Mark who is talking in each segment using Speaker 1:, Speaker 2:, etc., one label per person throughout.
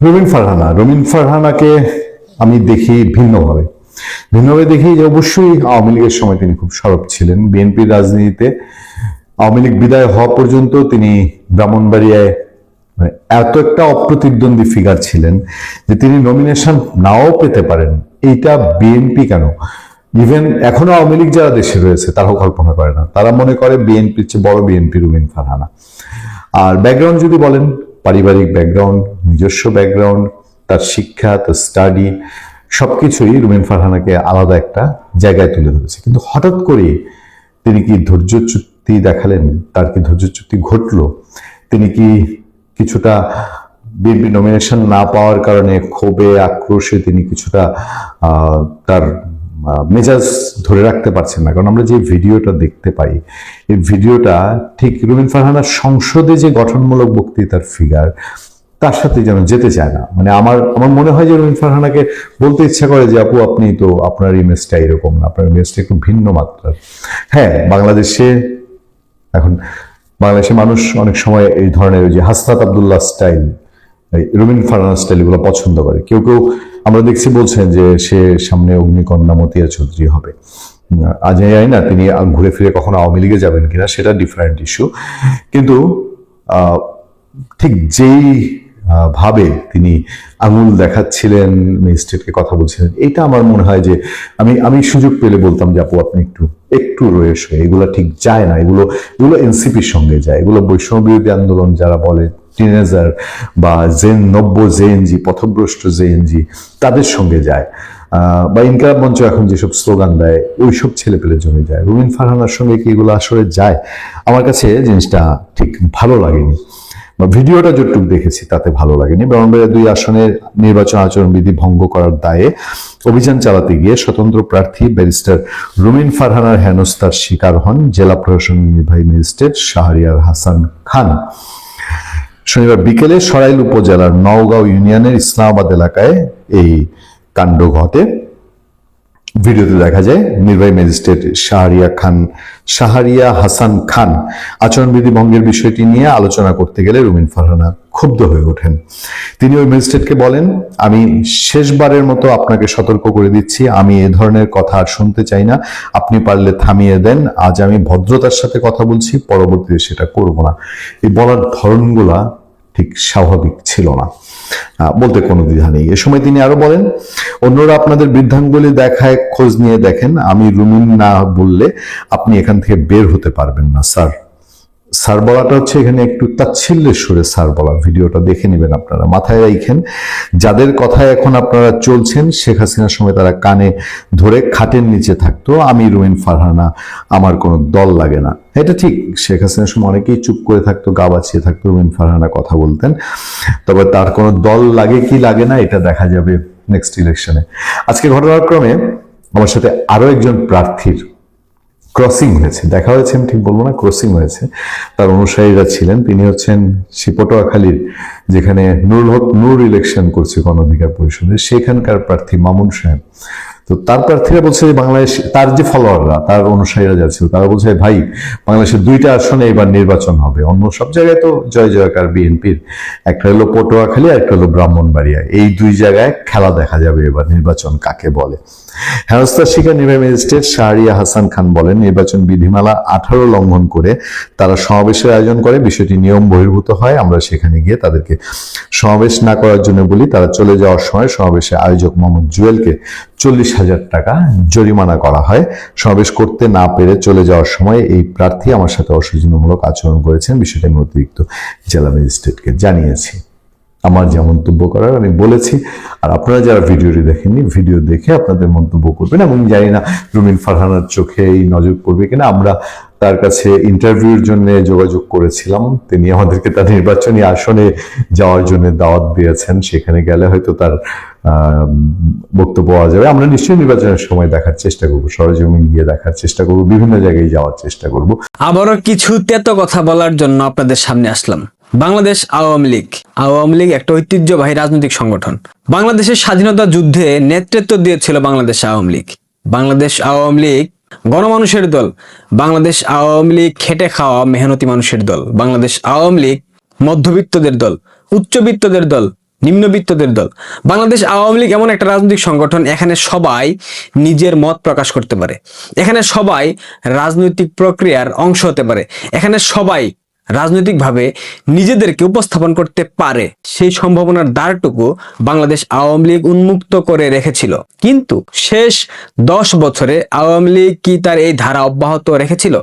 Speaker 1: রুমিন ফারহানা, কোনো
Speaker 2: ফারহানাকে আমি দেখি ভিন্নভাবে। ভিন্নভাবে দেখি যে অবশ্যই আওয়ামী লীগের সময় তিনি খুব সরব ছিলেন। বিএনপির রাজনীতিতে আওয়ামী লীগ বিদায় হওয়া পর্যন্ত তিনি ব্রাহ্মণবাড়িয়ায় মানে এত একটা অপ্রতিদ্বন্দ্বী ফিগার ছিলেন যে তিনি নমিনেশন নাও পেতে পারেন। এইটা বিএনপি কেন? ইভেন এখনও আওয়ামী লীগ যারা দেশে রয়েছে, তারাও কল্পনা করে না। তারা মনে করে বিএনপির চেয়ে বড় বিএনপি রুবিন ফারহানা। আর ব্যাকগ্রাউন্ড যদি বলেন, পারিবারিক ব্যাকগ্রাউন্ড নিজস্ব ব্যাকগ্রাউন্ড তার শিক্ষা, তার স্টাডি সবকিছুই রুমিন ফারহানাকে আলাদা একটা জায়গায় তুলে ধরেছে। কিন্তু হঠাৎ করে তিনি কি ধৈর্যচ্যুতি দেখালেন? তার কি ধৈর্যচ্যুতি ঘটলো? তিনি কি কিছুটা বিএনপি নমিনেশন না পাওয়ার কারণে ক্ষোভে, আক্রোশে তিনি কিছুটা তার মেজাজ ধরে রাখতে পারছেন না। কারণ আমরা যে ভিডিওটা দেখতে পাই, এই ভিডিওটা ঠিক রুমিন ফারহানার সংসদে যে গঠনমূলক বক্তৃতার ফিগার তার সাথে যেন যেতে চায় না। মানে আমার আমার মনে হয় যে রুমিন ফারহানাকে বলতে ইচ্ছা করে যে, আপু, আপনি তো আপনার ইমেজটা এরকম না। আপনার ইমেজটা একটু ভিন্ন মাত্রার। হ্যাঁ বাংলাদেশে এখন, বাংলাদেশের মানুষ অনেক সময় এই ধরনের যে হাসনাত আবদুল্লাহ স্টাইল রুমিন ফার্নান্স স্টাইল এগুলো পছন্দ করে। কেউ কেউ আমরা দেখছি বলছেন যে সে সামনে অগ্নিকন্যা মতিয়া চৌধুরী হবে। আজ জানি না, তিনি ঘুরে ফিরে কখনো আওয়ামী লীগে যাবেন কিনা সেটা ডিফারেন্ট ইস্যু কিন্তু ঠিক যেই ভাবে তিনি আঙুল দেখাচ্ছিলেন ম্যাজিস্ট্রেটকে কথা বলছিলেন। এটা আমার মনে হয় যে আমি আমি সুযোগ পেলে বলতাম যে, আপু, আপনি একটু একটু রয়েস হয়ে, এগুলো ঠিক যায় না। এগুলো এগুলো এনসিপির সঙ্গে যায়। এগুলো বৈষম্য বিরোধী আন্দোলন যারা বলে, টিনেজার বা জেন, নব্য জেএনজি, পথভ্রষ্ট জেএনজি, তাদের সঙ্গে যায়। বা ইনকাম মঞ্চ এখন যেসব স্লোগান দেয়, ওইসব ছেলে পেলে জমে যায়। রুমিন ফারহানার সঙ্গে কি এগুলো আসলে যায়? আমার কাছে জিনিসটা ঠিক ভালো লাগেনি। বা ভিডিওটা যতটুকু দেখেছি, তাতে ভালো লাগেনি। ব্রাহ্মণবাড়িয়া দুই আসনের নির্বাচন আচরণবিধি ভঙ্গ করার দায়ে অভিযান চালাতে গিয়ে স্বতন্ত্র প্রার্থী ব্যারিস্টার রুমিন ফারহানার হেনস্তার শিকার হন জেলা প্রশাসন নির্বাহী ম্যাজিস্ট্রেট শাহরিয়ার হাসান খান। শনিবার বিকেলে সরাইল উপজেলার নওগাঁও ইউনিয়নের ইসলামাবাদ এলাকায় এই কাণ্ড ঘটে। ভিডিওতে দেখা যায় নির্বাহী ম্যাজিস্ট্রেট শাহরিয়া খান, শাহরিয়া হাসান খান আচরণবিধি ভঙ্গের বিষয়টি নিয়ে আলোচনা করতে গেলে রুমিন ফারহানা ক্ষুব্ধ হয়ে ওঠেন। তিনি ওই ম্যাজিস্ট্রেটকে বলেন, আমি শেষবারের মতো আপনাকে সতর্ক করে দিচ্ছি। আমি এ ধরনের কথা আর শুনতে চাই না। আপনি পারলে থামিয়ে দেন। আজ আমি ভদ্রতার সাথে কথা বলছি, পরবর্তীতে সেটা করব না। এই বলার ধরনগুলা ঠিক স্বাভাবিক ছিল না। বলতে কোনো দ্বিধা নেই। এ সময় তিনি আরও বলেন, অন্যরা আপনাদের বৃদ্ধাঙ্গুলি দেখায়, খোঁজ নিয়ে দেখেন। আমি রুমিন না বললে আপনি এখান থেকে বের হতে পারবেন না, স্যার। স্যার বলাটা হচ্ছে এখানে একটু তাচ্ছিল্যের সুরে স্যার বলা ভিডিওটা দেখে নেবেন আপনারা। মাথায় রাখেন যাদের কথায় এখন আপনারা চলছেন, শেখ হাসিনার সময় তারা কানে ধরে খাটের নিচে থাকতো। আমি রুমিন ফারহানা, আমার কোনো দল লাগে না। এটা ঠিক, শেখ হাসিনার সময় অনেকেই চুপ করে থাকতো, গা বাঁচিয়ে থাকতো, রুমিন ফারহানা কথা বলতেন। তবে তার কোনো দল লাগে কি লাগে না, এটা দেখা যাবে নেক্সট ইলেকশনে আজকে ঘটনাক্রমে আমার সাথে আরও একজন প্রার্থীর ক্রসিং হয়েছে, দেখা হয়েছে, আমি ঠিক বলব না, ক্রসিং হয়েছে। তার অনুসারীরা ছিলেন, তিনি হচ্ছেন শিপটোয়াখালীর যেখানে নুরুল হক নূর ইলেকশন করছে গণ অধিকার পরিষদে, সেখানকার প্রার্থী মামুন সাহেব। তো তার প্রার্থীরা বলছে বাংলাদেশ, তার যে ফলোয়াররা তার অনুসারীরা যাচ্ছে তারা বলছে, ভাই, বাংলাদেশের দুইটা আসনে এবার নির্বাচন হবে। অন্য সব জায়গায় তো জয় জয়কার বিএনপির। একটা হলো পটুয়াখালী আর একটা হলো ব্রাহ্মণবাড়িয়া। এই দুই জায়গায় খেলা দেখা যাবে এবার নির্বাচন কাকে বলে। হেনস্থার শিকার নির্বাহী ম্যাজিস্ট্রেট শাহরিয়া হাসান খান বলেন, নির্বাচন বিধিমালা আঠারো লঙ্ঘন করে তারা সমাবেশের আয়োজন করে। বিষয়টি নিয়ম বহির্ভূত হয়। আমরা সেখানে গিয়ে তাদেরকে সমাবেশ না করার জন্য বলি, তারা চলে যাওয়ার সময় সমাবেশে আয়োজক মোহাম্মদ জুয়েলকে চল্লিশ হাজার টাকা জরিমানা করা হয়। সমাবেশ করতে না পেরে চলে যাওয়ার সময় এই প্রার্থী আমার সাথে অসৌজন্যমূলক আচরণ করেছেন। বিষয়টি আমি অতিরিক্ত জেলা ম্যাজিস্ট্রেটকে জানিয়েছি। আমার যা মন্তব্য করার আমি বলেছি। আর আপনারা যারা ভিডিওটি দেখেননি, ভিডিও দেখে আপনাদের মন্তব্য করবেন এবং জানি না রুমিন ফারহানার চোখে এই নজর পড়বে কিনা, আমরা তার কাছে ইন্টারভিউর জন্য যোগাযোগ করেছিলাম। তিনি আমাদেরকে তার নির্বাচনী আসনে যাওয়ার জন্য দাওয়াত দিয়েছেন। সেখানে গেলে হয়তো তার বক্তব্য পাওয়া যাবে। আমরা নিশ্চয়ই নির্বাচনের সময় দেখার চেষ্টা করব, সরজমিন গিয়ে দেখার চেষ্টা করব, বিভিন্ন জায়গায় যাওয়ার চেষ্টা করব।
Speaker 3: আবারও কিছু তেতো কথা বলার জন্য আপনাদের সামনে আসলাম। বাংলাদেশ আওয়ামী লীগ। আওয়ামী লীগ একটা ঐতিহ্যবাহী রাজনৈতিক সংগঠন। বাংলাদেশের স্বাধীনতা যুদ্ধে নেতৃত্ব দিয়েছিল বাংলাদেশ আওয়ামী লীগ। বাংলাদেশ আওয়ামী লীগ গণমানুষের দল। বাংলাদেশ আওয়ামী লীগ খেটে খাওয়া মেহনতি মানুষের দল। বাংলাদেশ আওয়ামী লীগ মধ্যবিত্তদের দল, উচ্চবিত্তদের দল, নিম্নবিত্তদের দল। বাংলাদেশ আওয়ামী লীগ এমন একটা রাজনৈতিক সংগঠন, এখানে সবাই নিজের মত প্রকাশ করতে পারে। এখানে সবাই রাজনৈতিক প্রক্রিয়ার অংশ হতে পারে। এখানে সবাই রাজনৈতিকভাবে নিজেদেরকে উপস্থাপন করতে পারে। সেই সম্ভাবনার দ্বারটুকু বাংলাদেশ আওয়ামী লীগ উন্মুক্ত করে রেখেছিল। কিন্তু শেষ দশ বছরে আওয়ামী লীগ কি তার এই ধারা অব্যাহত রেখেছিল?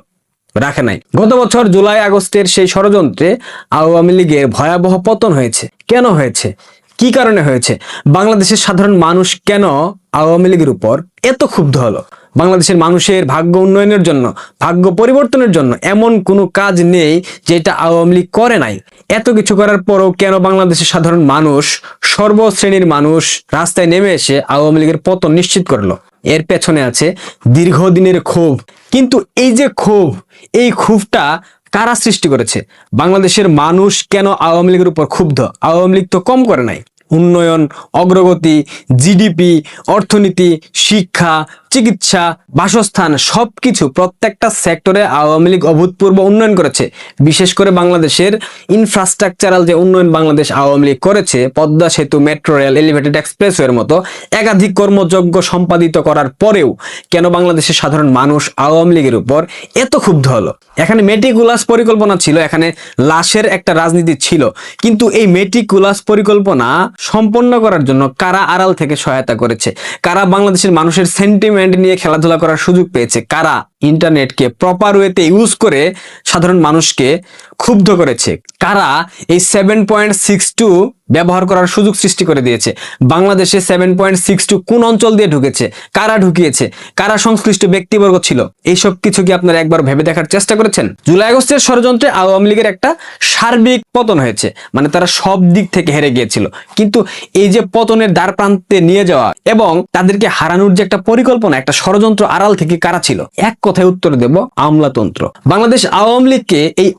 Speaker 3: রাখে নাই। গত বছর জুলাই আগস্টের সেই ষড়যন্ত্রে আওয়ামী লীগের ভয়াবহ পতন হয়েছে। কেন হয়েছে? কি কারণে হয়েছে? বাংলাদেশের সাধারণ মানুষ কেন আওয়ামী লীগের উপর এত ক্ষুব্ধ হলো? বাংলাদেশের মানুষের ভাগ্য উন্নয়নের জন্য, ভাগ্য পরিবর্তনের জন্য এমন কোনো কাজ নেই যেটা আওয়ামী লীগ করে নাই। এত কিছু করার পরও কেন বাংলাদেশের সাধারণ মানুষ, সর্বশ্রেণীর মানুষ রাস্তায় নেমে এসে আওয়ামী লীগের পতন নিশ্চিত করল? এর পেছনে আছে দীর্ঘদিনের ক্ষোভ। কিন্তু এই যে ক্ষোভ, এই ক্ষোভটা কারা সৃষ্টি করেছে? বাংলাদেশের মানুষ কেন আওয়ামী লীগের উপর ক্ষুব্ধ? আওয়ামী লীগ তো কম করে নাই। উন্নয়ন, অগ্রগতি, জিডিপি, অর্থনীতি, শিক্ষা চিকিৎসা, বাসস্থান, সবকিছু প্রত্যেকটা সেক্টরে আওয়ামী লীগ অভূতপূর্ব উন্নয়ন করেছে। বিশেষ করে বাংলাদেশের ইনফ্রাস্ট্রাকচারাল যে উন্নয়ন বাংলাদেশ আওয়ামী লীগ করেছে, পদ্মা সেতু মেট্রো রেল এলিভেটেড এক্সপ্রেসওয়ের মতো, একাধিক কর্মযজ্ঞ সম্পাদিত করার পরেও কেন বাংলাদেশের সাধারণ মানুষ আওয়ামী লীগের উপর এত ক্ষুব্ধ হলো? এখানে মেটিকুলাস পরিকল্পনা ছিল, এখানে লাশের একটা রাজনীতি ছিল। কিন্তু এই মেটিকুলাস পরিকল্পনা সম্পন্ন করার জন্য কারা আড়াল থেকে সহায়তা করেছে? কারা বাংলাদেশের মানুষের সেন্টিমেন্ট নিয়ে খেলাধুলা করার সুযোগ পেয়েছে। কারা? ইন্টারনেটকে প্রপার ওয়েতে ইউজ করে সাধারণ মানুষকে ক্ষুব্ধ করেছে। কারা এই সেভেন পয়েন্ট সিক্স টু ব্যবহার করার সুযোগ সৃষ্টি করে দিয়েছে? বাংলাদেশে সেভেন পয়েন্ট সিক্স টু কোন অঞ্চল দিয়ে ঢুকেছে? কারা ঢুকিয়েছে? কারা সংশ্লিষ্ট ব্যক্তিবর্গ ছিল? এইসব কিছু কি আপনারা একবার ভেবে দেখার চেষ্টা করেছেন? জুলাই আগস্টের ষড়যন্ত্রে আওয়ামী লীগের একটা সার্বিক পতন হয়েছে। মানে তারা সব দিক থেকে হেরে গিয়েছিল। কিন্তু এই যে পতনের দ্বার প্রান্তে নিয়ে যাওয়া এবং তাদেরকে হারানোর যে একটা পরিকল্পনা, একটা ষড়যন্ত্র আড়াল থেকে কারা ছিল? এক কথায় উত্তর দেব, আমলাতন্ত্র। বাংলাদেশ আওয়ামী লীগকে এই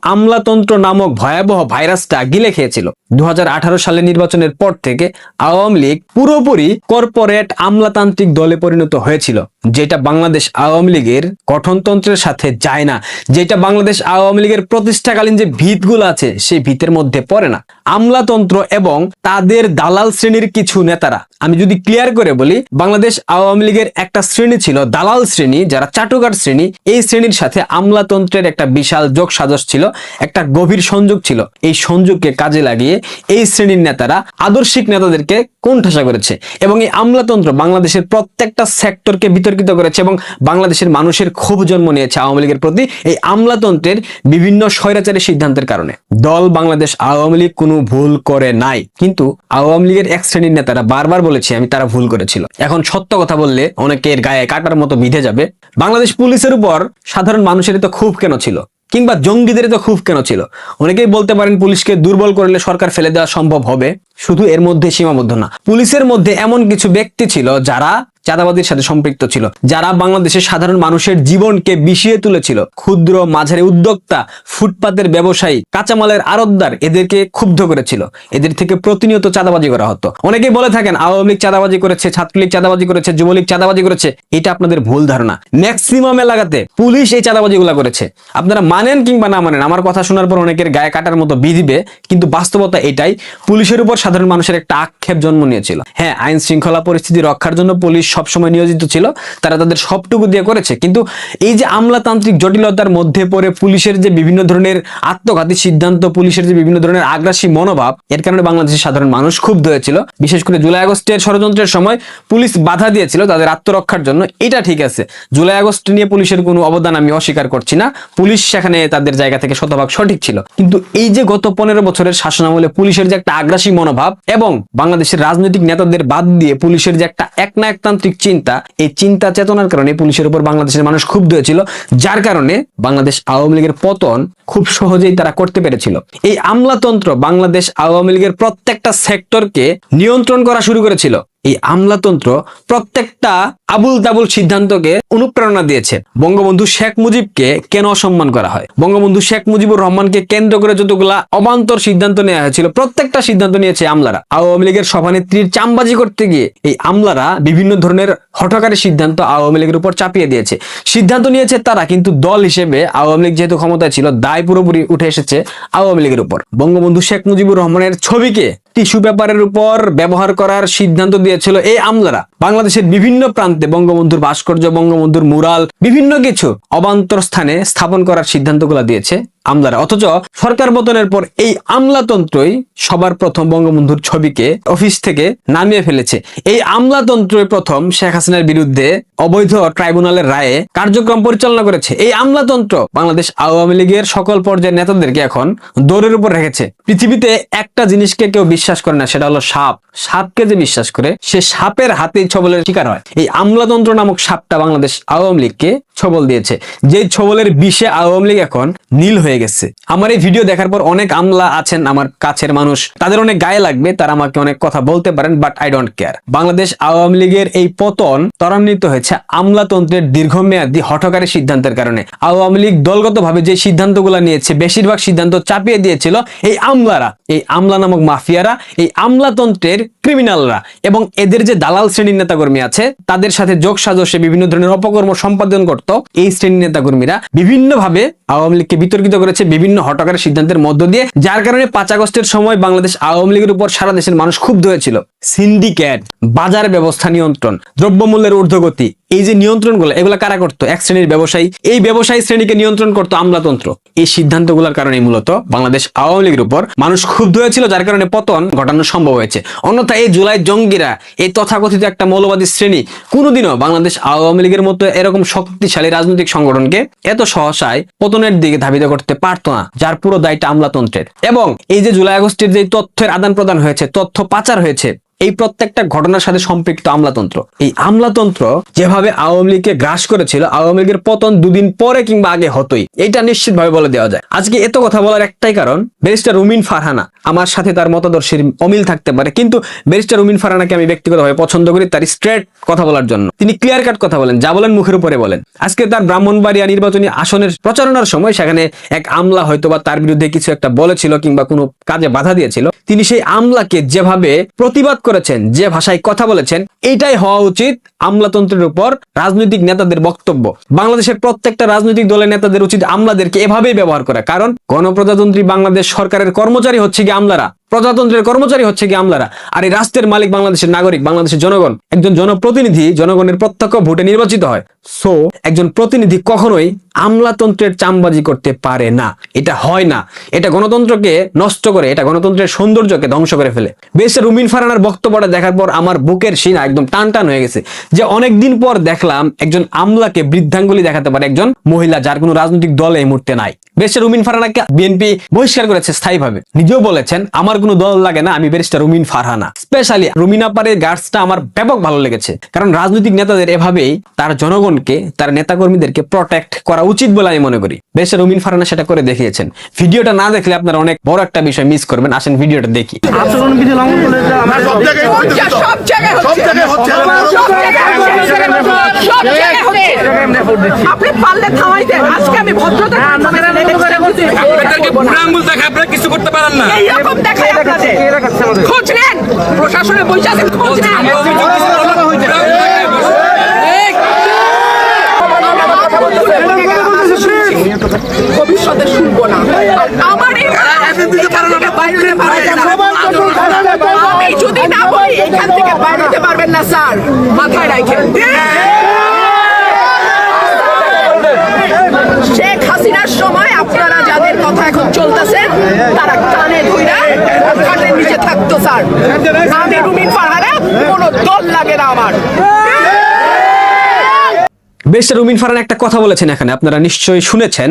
Speaker 3: আমলাতন্ত্র নামক ভয়াবহ ভাইরাসটা গিলে খেয়েছিল। দু সালে নির্বাচনের পর থেকে আওয়ামী লীগ পুরোপুরি কর্পোরেট আমলাতান্ত্রিক দলে পরিণত হয়েছিল, যেটা বাংলাদেশ আওয়ামী লীগের গঠনতন্ত্রের সাথে যায় না, যেটা বাংলাদেশ আওয়ামী লীগের প্রতিষ্ঠাকালীন যে ভিতগুলো আছে, সেই ভিতের মধ্যে পড়ে না। আমলাতন্ত্র এবং তাদের দালাল শ্রেণির কিছু নেতারা, আমি যদি ক্লিয়ার করে বলি, বাংলাদেশ আওয়ামী লীগের একটা শ্রেণি ছিল দালাল শ্রেণি, যারা চাটুকার শ্রেণি, এই শ্রেণির সাথে আমলাতন্ত্রের একটা বিশাল যোগ সাজস ছিল, একটা গভীর সংযোগ ছিল। এই সংযোগকে কাজে লাগিয়ে এই শ্রেণির নেতারা আদর্শিক নেতাদেরকে কোণঠাসা করেছে এবং এই আমলাতন্ত্র বাংলাদেশের প্রত্যেকটা সেক্টরকে বিতর্কিত করেছে এবং বাংলাদেশের মানুষের ক্ষোভ জন্ম নিয়েছে আওয়ামী লীগের প্রতি এই আমলাতন্ত্রের বিভিন্ন স্বৈরাচারী সিদ্ধান্তের কারণে। দল বাংলাদেশ আওয়ামী লীগ কোনো ভুল করে নাই। কিন্তু আওয়ামী লীগের এক শ্রেণির নেতারা বারবার বলেছি, আমি তারা ভুল করেছিল। এখন সত্য কথা বললে অনেকের গায়ে কাটার মতো বিধে যাবে। বাংলাদেশ পুলিশের উপর সাধারণ মানুষের তো খুব কেন ছিল? কিংবা জঙ্গিদের তো খুব কেন ছিল? অনেকেই বলতে পারেন পুলিশকে দুর্বল করলে সরকার ফেলে দেওয়া সম্ভব হবে। শুধু এর মধ্যে সীমাবদ্ধ না, পুলিশের মধ্যে এমন কিছু ব্যক্তি ছিল যারা চাঁদাবাজির সাথে সম্পৃক্ত ছিল, যারা বাংলাদেশের সাধারণ মানুষের জীবনকে বিষিয়ে তুলেছিল। ক্ষুদ্র মাঝারি উদ্যোক্তা, ফুটপাতের ব্যবসায়ী, কাঁচামালের আড়তদার এদেরকে ক্ষুব্ধ করেছিল। এদের থেকে প্রতিনিয়ত চাঁদাবাজি করা হতো। অনেকেই বলে থাকেন, আওয়ামী লীগ চাঁদাবাজি করেছে, ছাত্রলীগ চাঁদাবাজি করেছে, যুবলীগ চাঁদাবাজি করেছে, এটা আপনাদের ভুল ধারণা। ম্যাক্সিমাম এলাকাতে পুলিশ এই চাঁদাবাজি গুলা করেছে। আপনারা মানেন কিংবা না মানেন, আমার কথা শোনার পর অনেকের গায়ে কাটার মতো বিধিবে, কিন্তু বাস্তবতা এটাই, পুলিশের উপর সাধারণ মানুষের একটা আক্ষেপ জন্ম নিয়েছিল। হ্যাঁ আইন শৃঙ্খলা পরিস্থিতি রক্ষার জন্য পুলিশ সবসময় নিয়োজিত ছিল, তারা তাদের সবটুকু দিয়ে করেছে। কিন্তু এই যে আমলাতান্ত্রিক জটিলতার মধ্যে পড়ে পুলিশের যে বিভিন্ন ধরনের আত্মঘাতী সিদ্ধান্ত, পুলিশের যে বিভিন্ন ধরনের আগ্রাসী মনোভাব, এর কারণে বাংলাদেশের সাধারণ মানুষ ক্ষুব্ধ হয়েছিল। বিশেষ করে জুলাই আগস্টের ষড়যন্ত্রের সময় পুলিশ বাধা দিয়েছিল তাদের আত্মরক্ষার জন্য। এটা ঠিক আছে। জুলাই আগস্ট নিয়ে পুলিশের কোনো অবদান আমি অস্বীকার করছি না। পুলিশ সেখানে তাদের জায়গা থেকে শতভাগ সঠিক ছিল। কিন্তু এই যে গত পনেরো বছরের শাসনামলে পুলিশের যে একটা আগ্রাসী মনোভাব এবং বাংলাদেশের রাজনৈতিক নেতাদের বাদ দিয়ে পুলিশের যে একটা একনায়কতান্ত্রিক চিন্তা, এই চিন্তা চেতনার কারণে পুলিশের উপর বাংলাদেশের মানুষ ক্ষুব্ধ হয়েছিল, যার কারণে বাংলাদেশ আওয়ামী লীগের পতন খুব সহজেই তারা করতে পেরেছিল। এই আমলাতন্ত্র বাংলাদেশ আওয়ামী লীগের প্রত্যেকটা সেক্টরকে নিয়ন্ত্রণ করা শুরু করেছিল। এই আমলাতন্ত্র প্রত্যেকটা আবুল তাবুল সিদ্ধান্তকে অনুপ্রেরণা দিয়েছে। বঙ্গবন্ধু শেখ মুজিবকে কেন অসম্মান করা হয়? বঙ্গবন্ধু শেখ মুজিবুর রহমানকে কেন্দ্র করে যতগুলা অবান্তর সিদ্ধান্ত নেওয়া হয়েছিল, প্রত্যেকটা সিদ্ধান্ত নিয়েছে আমলারা। আওয়ামী লীগের সভানেত্রীর চামবাজি করতে গিয়ে এই আমলারা বিভিন্ন ধরনের হঠকারী সিদ্ধান্ত আওয়ামী লীগের উপর চাপিয়ে দিয়েছে। সিদ্ধান্ত নিয়েছে তারা, কিন্তু দল হিসেবে আওয়ামী লীগ যেহেতু ক্ষমতায় ছিল, দায় পুরোপুরি উঠে এসেছে আওয়ামী লীগের উপর। বঙ্গবন্ধু শেখ মুজিবুর রহমানের ছবিকে টিস্যু পেপারের উপর ব্যবহার করার সিদ্ধান্ত দিয়েছিল এই আমলারা। বাংলাদেশের বিভিন্ন প্রান্তে বঙ্গবন্ধুর ভাস্কর্য, বঙ্গবন্ধুর মুরাল, বিভিন্ন কিছু অবান্তর স্থানে স্থাপন করার সিদ্ধান্তগুলো দিয়েছে আমলারা। অথচ সরকার পতনের পর এই আমলাতন্ত্রই সবার প্রথম বঙ্গবন্ধুর ছবিকে অফিস থেকে নামিয়ে ফেলেছে। এই আমলাতন্ত্রই প্রথম শেখ হাসিনার বিরুদ্ধে অবৈধ ট্রাইব্যুনালের রায়ে কার্যক্রম পরিচালনা করেছে। এই আমলাতন্ত্র বাংলাদেশ আওয়ামী লীগের সকল পর্যায়ের নেতাদেরকে এখন দৌড়ের উপর রেখেছে। পৃথিবীতে একটা জিনিসকে কেউ বিশ্বাস করে না, সেটা হলো সাপ। সাপকে যে বিশ্বাস করে, সে সাপের হাতে ছবলের শিকার হয়। এই আমলাতন্ত্র নামক সাপটা বাংলাদেশ আওয়ামী লীগকে ছবল দিয়েছে। যে ছবলের বিষে আওয়ামী লীগ এখন নীল হয়ে গেছে। আমার এই ভিডিও দেখার পর অনেক আমলা আছেন আমার কাছের মানুষ। তাদের অনেক গায়ে লাগবে, তারা আমাকে অনেক কথা বলতে পারেন but I don't care Bangladesh Awami লীগের এই পতন ত্বরান্বিত হয়েছে আমলাতন্ত্রের দীর্ঘমেয়াদী হঠকারী সিদ্ধান্তের কারণে। আওয়ামী লীগ দলগতভাবে যে সিদ্ধান্তগুলো নিয়েছে, বেশিরভাগ সিদ্ধান্ত চাপিয়ে দিয়েছিল এই আমলারা। এই আমলা নামক মাফিয়ারা, এই আমলাতন্ত্রের ক্রিমিনালরা এবং এদের যে দালাল শ্রেণির নেতাকর্মী আছে। তাদের সাথে যোগ সাজসে বিভিন্ন ধরনের অপকর্ম সম্পাদন করত। এই শ্রেণির নেতাকর্মীরা বিভিন্নভাবে আওয়ামী লীগকে বিতর্কিত করেছে বিভিন্ন হটকারের সিদ্ধান্তের মধ্য দিয়ে, যার কারণে পাঁচ আগস্টের সময় বাংলাদেশ আওয়ামী লীগের উপর সারা দেশের মানুষ ক্ষুব্ধ হয়েছিল। সিন্ডিকেট, বাজার ব্যবস্থা নিয়ন্ত্রণ, দ্রব্যমূল্যের ঊর্ধ্বগতি এই যে নিয়ন্ত্রণগুলো, এগুলো কারা করতো? এক শ্রেণির ব্যবসায়ী। এই ব্যবসায়ী শ্রেণীকে নিয়ন্ত্রণ করতো আমলাতন্ত্র। এই সিদ্ধান্তগুলোর কারণে মূলত বাংলাদেশ আওয়ামী লীগের উপর মানুষ ক্ষুব্ধ হয়েছিল, যার কারণে পতন ঘটানো সম্ভব হয়েছে। অন্যথায় এই জুলাই জঙ্গিরা, এই তথাকথিত একটা মৌলবাদী শ্রেণি, কোনোদিনও বাংলাদেশ আওয়ামী লীগের মতো এরকম শক্তিশালী রাজনৈতিক সংগঠনকে এত সহসায় পতনের দিকে ধাবিত করতে পারতো না, যার পুরো দায়টা আমলাতন্ত্রের। এবং এই যে জুলাই আগস্টের যে তথ্যের আদান প্রদান হয়েছে, তথ্য পাচার হয়েছে এই প্রত্যেকটা ঘটনার সাথে সম্পৃক্ত আমলাতন্ত্র। এই আমলাতন্ত্র যেভাবে আওয়ামী লীগকে গ্রাস করেছিল, আওয়ামী লীগের পতন দুদিন পরে কিংবা আগে হতোই। এটা নিশ্চিতভাবে বলে দেওয়া যায়। আজকে এত কথা বলার একটাই কারণ, ব্যারিস্টার রুমিন ফারহানা। আমার সাথে তার মতাদর্শের অমিল থাকতে পারে, কিন্তু ব্যারিস্টার রুমিন ফারহানাকে আমি ব্যক্তিগতভাবে পছন্দ করি তার স্ট্রেট কথা বলার জন্য। তিনি ক্লিয়ার কাট কথা বলেন, যা বলেন মুখের উপরে বলেন। আজকে তার ব্রাহ্মণবাড়িয়া নির্বাচনী আসনের প্রচারণার সময় সেখানে এক আমলা হয়তো বা তার বিরুদ্ধে কিছু একটা বলেছিল কিংবা কোনো কাজে বাধা দিয়েছিল। তিনি সেই আমলাকে যেভাবে প্রতিবাদ করেছেন, যে ভাষায় কথা বলেছেন, এটাই হওয়া উচিত আমলাতন্ত্রের উপর রাজনৈতিক নেতাদের বক্তব্য। বাংলাদেশের প্রত্যেকটা রাজনৈতিক দলের নেতাদের উচিত আমলাদেরকে এভাবেই ব্যবহার করা। কারণ গণপ্রজাতন্ত্রী বাংলাদেশ সরকারের কর্মচারী হচ্ছে কি আমলারা। প্রজাতন্ত্রের কর্মচারী হচ্ছে কি আমলারা। আর এই রাষ্ট্রের মালিক বাংলাদেশের নাগরিক, বাংলাদেশের জনগণ। একজন জনপ্রতিনিধি জনগণের প্রত্যক্ষ ভোটে নির্বাচিত হয়। সো একজন প্রতিনিধি কখনোই আমলাতন্ত্রের চামবাজি করতে পারে না। এটা হয় না। এটা গণতন্ত্রকে নষ্ট করে, এটা গণতন্ত্রের সৌন্দর্যকে ধ্বংস করে ফেলে। বেশ রুমিন ফারানার বক্তব্যটা দেখার পর আমার বুকের সিনা একদম টান টান হয়ে গেছে। যে অনেকদিন পর দেখলাম একজন আমলাকে বৃদ্ধাঙ্গুলি দেখাতে পারে একজন মহিলা যার কোনো রাজনৈতিক দল এই মুহূর্তে নাই। বেশ রুমিন ফারহানাকে বিএনপি বহিষ্কার করেছে স্থায়ীভাবে। নিজেও বলেছেন, আমার কোনো দল লাগে না আমি ব্যারিস্টার রুমিন ফারহানা। স্পেশালি রুমিনা পারের গার্ডসটা আমার ব্যাপক ভালো লেগেছে। কারণ রাজনৈতিক নেতাদের এভাবেই তার জনগণকে তার নেতাকর্মীদেরকে প্রোটেক্ট করা উচিত বলে আমি মনে করি। ব্যারিস্টার রুমিন ফারহানা সেটা করে দেখিয়েছেন। ভিডিওটা না দেখলে আপনারা অনেক বড় একটা বিষয় মিস করবেন। আসেন ভিডিওটা দেখি।
Speaker 4: আমরা
Speaker 1: আপনি পারলে থামাই দেন। আজকে আমি ভদ্রতা
Speaker 5: আপনাদেরকে বুড়া আঙ্গুল দেখে আপনারা কিছু করতে পারেন না।
Speaker 1: এইরকম দেখায় খোঁজ নেন। প্রশাসনে বসে আছেন খোঁজ নেন। ভবিষ্যতে শুনব না। আমার এখান থেকে বাইরে হতে পারবেন না। আমি যদি না বলি এখান থেকে বাইরে পারবেন না স্যার। মাথায় রাখেন শেখ হাসিনার সময় আপনারা যাদের কথা এখন চলতেছে তারা খাটের নিচে থাকতো, স্যার। আমি রুমিন ফারহানা কোনো দল লাগে না আমার।
Speaker 3: বেশ রুমিন ফারান একটা কথা বলেছেন এখানে, আপনারা নিশ্চয়ই শুনেছেন।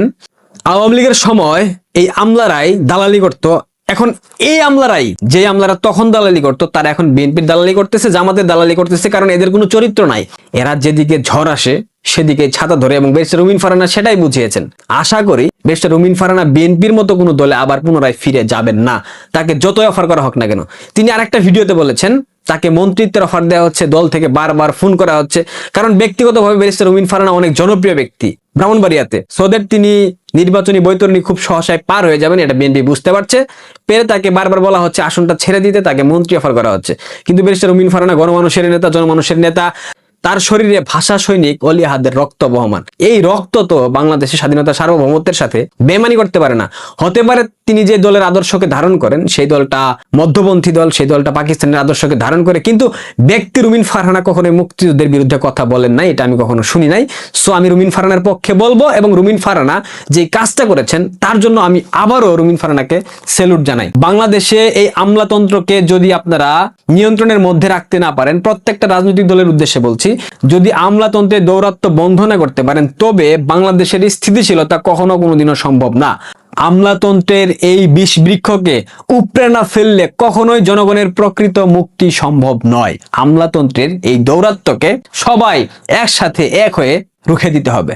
Speaker 3: আওয়ামী লীগের সময় এই আমলারাই দালালি করত। এখন এই আমলারাই যে আমলারা তখন দালালি করত, তারা এখন বিএনপির দালালি করতেছে, জামাতের দালালি করতেছে, কারণ এদের কোনো চরিত্র নাই। এরা যেদিকে ঝড় আসে সেদিকে ছাতা ধরে এবং বেশ রুমিন ফারানা সেটাই বুঝিয়েছেন। আশা করি বেশ রুমিন ফারানা বিএনপির মতো কোনো দলে আবার পুনরায় ফিরে যাবেন না। তাকে যতই অফার করা হোক না কেন। তিনি আরেকটা ভিডিওতে বলেছেন, তাকে মন্ত্রিত্বের অফার দেওয়া হচ্ছে, দল থেকে বারবার ফোন করা হচ্ছে। কারণ ব্যক্তিগতভাবে ব্যারিস্টার রুমিন ফারানা অনেক জনপ্রিয় ব্যক্তি ব্রাহ্মণবাড়িয়াতে। সোদের তিনি নির্বাচনী বৈতরণী খুব সহসায় পার হয়ে যাবেন, এটা বিএনপি বুঝতে পারছে। পেরে তাকে বারবার বলা হচ্ছে, আসনটা ছেড়ে দিতে তাকে মন্ত্রী অফার করা হচ্ছে। কিন্তু ব্যারিস্টার রুমিন ফারানা গণমানুষের নেতা, জনমানুষের নেতা। তার শরীরে ভাষা সৈনিক অলি আহাদের রক্ত বহমান। এই রক্ত তো বাংলাদেশের স্বাধীনতা সার্বভৌমত্বের সাথে বেমানি করতে পারে না। হতে পারে তিনি যে দলের আদর্শকে ধারণ করেন, সেই দলটা মধ্যপন্থী দল, সেই দলটা পাকিস্তানের আদর্শকে ধারণ করে, কিন্তু ব্যক্তি রুমিন ফারহানা কখনোই মুক্তিযুদ্ধের বিরুদ্ধে কথা বলেন নাই, এটা আমি কখনো শুনি নাই। সো আমি রুমিন ফারহানার পক্ষে বলব এবং রুমিন ফারহানা যে কাজটা করেছেন, তার জন্য আমি আবারও রুমিন ফারহানাকে সেলুট জানাই। বাংলাদেশে এই আমলাতন্ত্রকে যদি আপনারা নিয়ন্ত্রণের মধ্যে রাখতে না পারেন, প্রত্যেকটা রাজনৈতিক দলের উদ্দেশ্যে বলছি যদি আমলাতন্ত্রের দৌরাত্ম বন্ধ না করতে পারেন, তবে বাংলাদেশের স্থিতিশীলতা কখনো কোনোদিনও সম্ভব না। আমলাতন্ত্রের এই বিষ বৃক্ষকে উপড়ে না ফেললে কখনোই জনগণের প্রকৃত মুক্তি সম্ভব নয়। আমলাতন্ত্রের এই দৌরাত্মকে সবাই একসাথে এক হয়ে রুখে দিতে হবে।